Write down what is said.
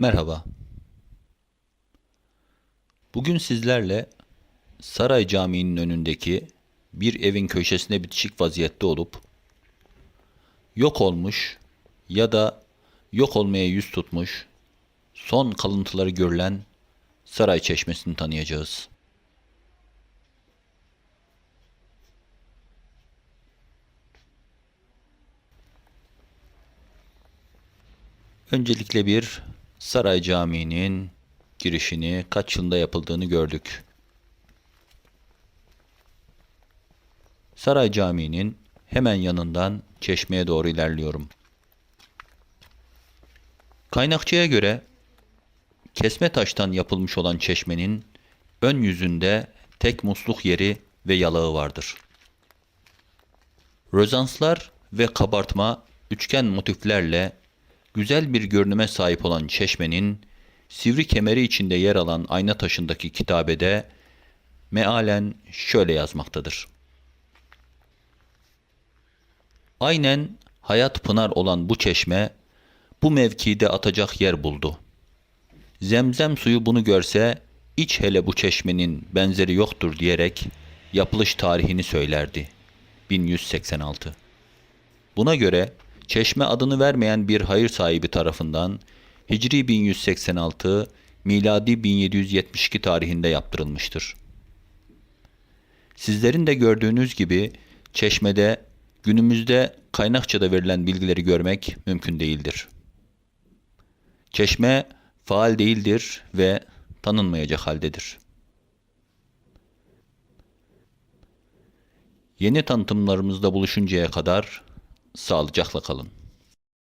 Merhaba. Bugün sizlerle Saray Camii'nin önündeki bir evin köşesine bitişik vaziyette olup yok olmuş ya da yok olmaya yüz tutmuş son kalıntıları görülen Saray Çeşmesi'ni tanıyacağız. Öncelikle bir Saray Camii'nin girişini kaç yılında yapıldığını gördük. Saray Camii'nin hemen yanından çeşmeye doğru ilerliyorum. Kaynakçıya göre kesme taştan yapılmış olan çeşmenin ön yüzünde tek musluk yeri ve yalağı vardır. Rözanslar ve kabartma üçgen motiflerle güzel bir görünüme sahip olan çeşmenin sivri kemeri içinde yer alan ayna taşındaki kitabede mealen şöyle yazmaktadır. Aynen hayat pınar olan bu çeşme bu mevkide atacak yer buldu. Zemzem suyu bunu görse iç hele bu çeşmenin benzeri yoktur diyerek yapılış tarihini söylerdi. 1186 Buna göre çeşme adını vermeyen bir hayır sahibi tarafından Hicri 1186, miladi 1772 tarihinde yaptırılmıştır. Sizlerin de gördüğünüz gibi çeşmede günümüzde kaynakçada verilen bilgileri görmek mümkün değildir. Çeşme faal değildir ve tanınmayacak haldedir. Yeni tanıtımlarımızda buluşuncaya kadar sağlıcakla kalın.